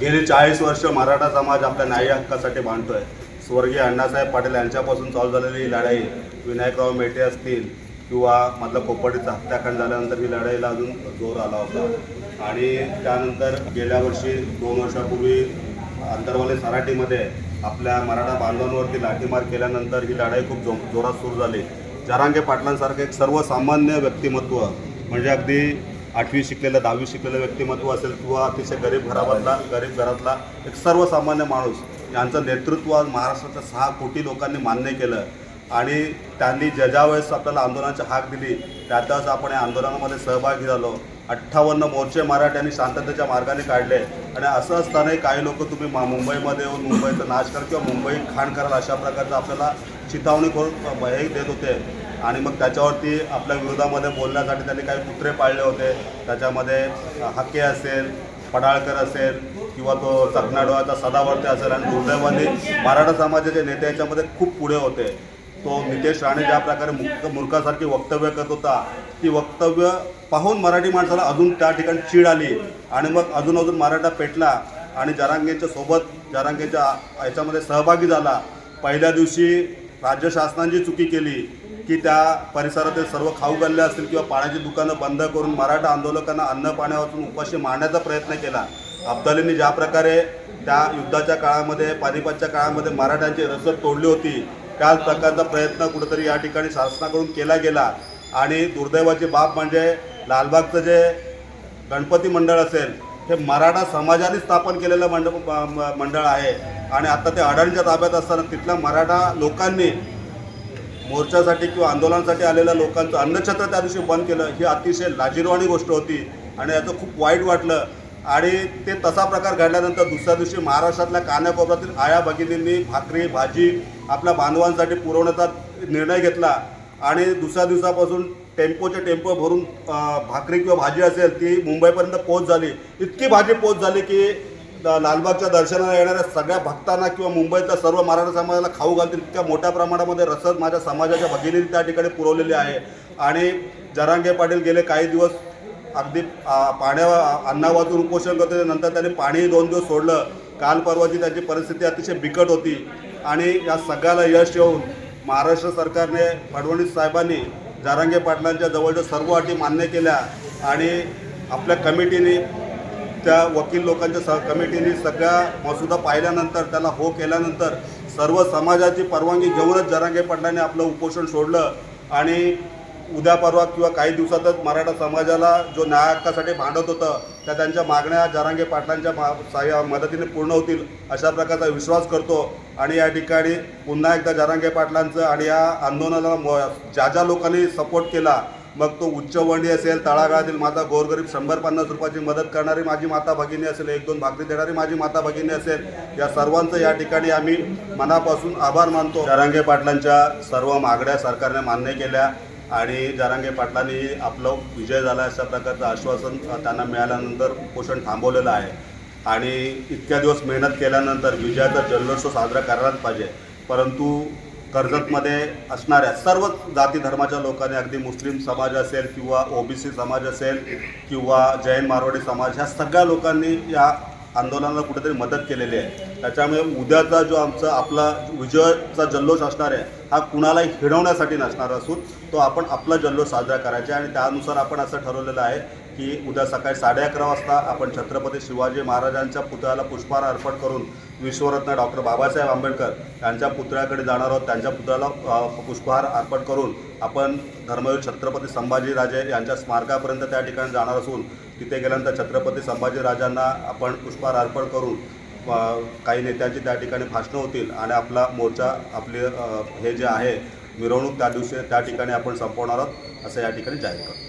गेली चाळीस वर्ष मराठा समाज आपल्या न्याय हक्कासाठी भांडतोय. स्वर्गीय अण्णासाहेब पाटील यांच्यापासून चालू झालेली ही लढाई विनायकराव मेटे असतील किंवा मधलं कोपर्डीचं हत्याकांड झाल्यानंतर ही लढाईला अजून जोर आला होता. आणि त्यानंतर गेल्या वर्षी दोन वर्षापूर्वी अंतरवाले सराटीमध्ये आपल्या मराठा बांधवांवरती लाठीमार केल्यानंतर ही लढाई खूप जो जोरात सुरू झाली. जरांगे पाटलांसारखं एक सर्वसामान्य व्यक्तिमत्व म्हणजे अगदी आठवी शिकलेलं दहावी शिकलेलं व्यक्तिमत्व असेल किंवा अतिशय गरीब घरामधला गरीब घरातला एक सर्वसामान्य माणूस यांचं नेतृत्व आज महाराष्ट्राच्या सहा कोटी लोकांनी मान्य केलं. आणि त्यांनी ज्या ज्या वेळेस आपल्याला आंदोलनाची हाक दिली त्या त्याच आपण या आंदोलनामध्ये सहभागी झालो. अठ्ठावन्न मोर्चे मराठ्यांनी शांततेच्या मार्गाने काढले. आणि असं असतानाही काही लोक तुम्ही मा मुंबईमध्ये येऊन मुंबईचं नाश कराल किंवा मुंबई खाण कराल अशा प्रकारचं आपल्याला चिथावणी करून हे देत होते. आणि मग त्याच्यावरती आपल्या विरोधामध्ये बोलण्यासाठी त्यांनी काही कुत्रे पाळले होते. त्याच्यामध्ये हक्के असेल पडाळकर असेल किंवा तो चकनाडोळाचा सदावर्ते असेल आणि दुर्दैवाने मराठा समाजाचे नेते याच्यामध्ये खूप पुढे होते. तो नितेश राणे ज्या प्रकारे मुक मूर्खासारखी वक्तव्य करत होता ती वक्तव्य पाहून मराठी माणसाला अजून त्या ठिकाणी चीड आली आणि मग अजून अजून मराठा पेटला आणि जरांगेच्या सोबत जरांगेच्या याच्यामध्ये सहभागी झाला. पहिल्या दिवशी राज्य शासनाची चुकी केली की त्या परिसरातील सर्व खाऊ गल्ले असतील किंवा पाण्याची दुकानं बंद करून मराठा आंदोलकांना अन्न पाण्यापासून उपाशी मारण्याचा प्रयत्न केला. अब्दालींनी ज्या प्रकारे त्या युद्धाच्या काळामध्ये पानिपतच्या काळामध्ये मराठ्यांची रसद तोडली होती त्याच प्रकारचा प्रयत्न कुठेतरी या ठिकाणी शासनाकडून केला गेला. आणि दुर्दैवाची बाब म्हणजे लालबागचं जे गणपती मंडळ असेल हे मराठा समाजाने स्थापन केलेलं मंड म- म- मंडळ आहे. आणि आता ते अडाणीच्या ताब्यात असताना तिथल्या मराठा लोकांनी मोर्चासाठी किंवा आंदोलनासाठी आलेल्या लोकांचं अन्नछत्र त्या दिवशी बंद केलं. ही अतिशय लाजिरवाणी गोष्ट होती. आणि याचं खूप वाईट वाटलं. आणि ते तसा प्रकार घडल्यानंतर दुसऱ्या दिवशी महाराष्ट्रातल्या कानाकोपऱ्यातील आया भगिनींनी भाकरी भाजी आपल्या बांधवांसाठी पुरवण्याचा निर्णय घेतला. आणि दुसऱ्या दिवसापासून टेम्पोचे टेम्पो भरून भाकरी किंवा भाजी असेल ती मुंबईपर्यंत पोच झाली. इतकी भाजी पोच झाली की लालबागच्या दर्शनाला येणाऱ्या सगळ्या भक्तांना किंवा मुंबईतल्या सर्व मराठा समाजाला खाऊ घालतील. इतक्या मोठ्या प्रमाणामध्ये रसद माझ्या समाजाच्या भगिनींनी त्या ठिकाणी पुरवलेली आहे. आणि जरांगे पाटील गेले काही दिवस अगदी पाण्यावर पाण्या उपोषण करत होते नंतर त्यांनी पाणी दोन दिवस सोडलं. काल परवाची त्यांची परिस्थिती अतिशय बिकट होती. आणि या सगळ्याला यश येऊन महाराष्ट्र सरकारने फडणवीस साहेबांनी जारांगे पाटलांच्या जवळच्या सर्व अटी मान्य केल्या. आणि आपल्या कमिटीने त्या वकील लोकांच्या स कमिटीने सगळ्या मसुदा पाहिल्यानंतर त्याला हो केल्यानंतर सर्व समाजाची परवानगी घेऊनच जरांगे पाटलांनी आपलं उपोषण सोडलं. आणि उद्या परवा किंवा काही दिवसातच मराठा समाजाला जो न्याय हक्कासाठी भांडत होतं त्या त्यांच्या मागण्या जरांगे पाटलांच्या मा साह्या मदतीने पूर्ण होतील अशा प्रकारचा विश्वास करतो. आणि या ठिकाणी पुन्हा एकदा जरांगे पाटलांचं आणि या आंदोलनाला म ज्या ज्या लोकांनी सपोर्ट केला मग तो उच्चवंडी असेल तळागाळातील माता गोरगरीब शंभर पन्नास रुपयाची मदत करणारी माझी माता भगिनी असेल एक दोन भाकरी देणारी माझी माता भगिनी असेल या सर्वांचं या ठिकाणी आम्ही मनापासून आभार मानतो. जरांगे पाटलांच्या सर्व मागण्या सरकारने मान्य केल्या. आणि जारांगे पाटलांनी आपलं विजय झाला अशा प्रकारचं आश्वासन त्यांना मिळाल्यानंतर पोषण थांबवलेलं आहे. आणि इतक्या दिवस मेहनत केल्यानंतर विजयाचा जल्लोत्सव साजरा करायलाच पाहिजे. परंतु कर्जतमध्ये असणाऱ्या सर्व जाती धर्माच्या लोकांनी अगदी मुस्लिम समाज असेल किंवा ओबीसी समाज असेल किंवा जैन मारवाडी समाज ह्या सगळ्या लोकांनी या आंदोलनाला कुठेतरी मदत केलेली आहे. त्याच्यामुळे उद्याचा जो आमचा आपला विजयाचा जल्लोष असणार आहे हा कुणालाही हिणवण्यासाठी नसणार असून तो आपण आपला जल्लोष साजरा करायचा आणि त्यानुसार आपण असं ठरवलेलं आहे की उद्या सकाळी साडे अकरा वाजता आपण छत्रपती शिवाजी महाराजांच्या पुतळ्याला पुष्पहार अर्पण करून विश्वरत्न डॉक्टर बाबासाहेब आंबेडकर यांच्या पुतळ्याकडे जाणार आहोत. त्यांच्या पुतळ्याला पुष्पहार अर्पण करून आपण धर्मवीर छत्रपती संभाजीराजे यांच्या स्मारकापर्यंत त्या ठिकाणी जाणार असून तिथे गेल्यानंतर छत्रपती संभाजीराजांना आपण पुष्पहार अर्पण करून काही नेत्यांची त्या ठिकाणी भाषणं होतील आणि आपला मोर्चा आपले हे जे आहे मिरवणूक त्या दिवशी त्या ठिकाणी आपण संपवणार आहोत असं या ठिकाणी जाहीर करतो.